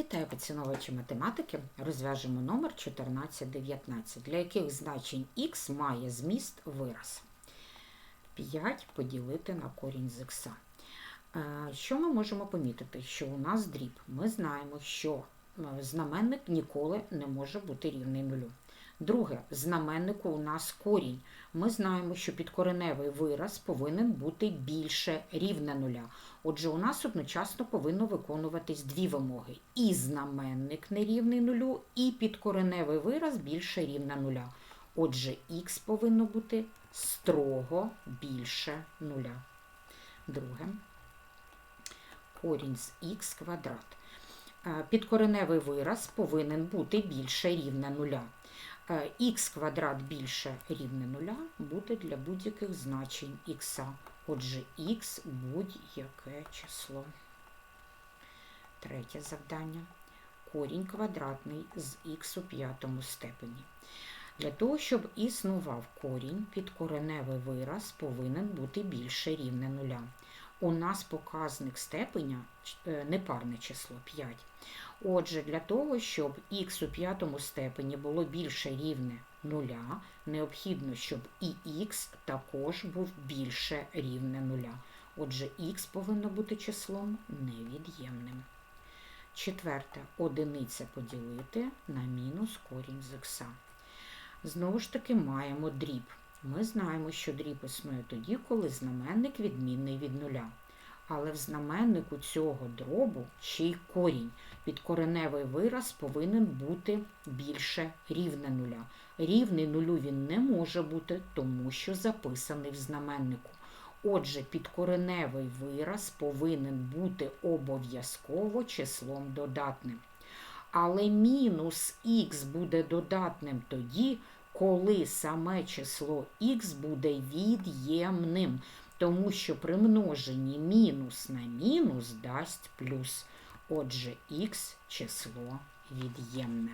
Вітаю поціновувачі математики. Розв'яжемо номер 1419, для яких значень х має зміст вираз. 5 поділити на корінь з х. Е, Що ми можемо помітити? Що у нас дріб. Ми знаємо, що е, знаменник ніколи не може бути рівний нулю. Друге, в знаменнику у нас корінь. Ми знаємо, що підкореневий вираз повинен бути більше рівне нуля. Отже, у нас одночасно повинно виконуватись дві вимоги: і знаменник нерівний нулю, і підкореневий вираз більше рівне нуля. Отже, х повинно бути строго більше нуля. Друге, корінь з х квадрат. Е, Підкореневий вираз повинен бути більше рівне нуля. Х квадрат більше рівне нуля буде для будь-яких значень х. Отже, х будь-яке число. Третє завдання. Корінь квадратний з х у п'ятому степені. Для того, щоб існував корінь, підкореневий вираз повинен бути більше рівне нуля. У нас показник степеня е, непарне число 5. Отже, для того, щоб х у п'ятому степені було більше рівне нуля, необхідно, щоб і х також був більше рівне нуля. Отже, х повинно бути числом невід'ємним. Четверте, одиниця поділити на мінус корінь з х. Знову ж таки, маємо дріб. Ми знаємо, що дріб існує тоді, коли знаменник відмінний від нуля. Але в знаменнику цього дробу ще й корінь. Підкореневий вираз повинен бути більше рівне нуля. Рівний нулю він не може бути, тому що записаний в знаменнику. Отже, підкореневий вираз повинен бути обов'язково числом додатним. Але мінус х буде додатним тоді, коли саме число х буде від'ємним, тому що при множенні мінус на мінус дасть плюс. Отже, х число від'ємне.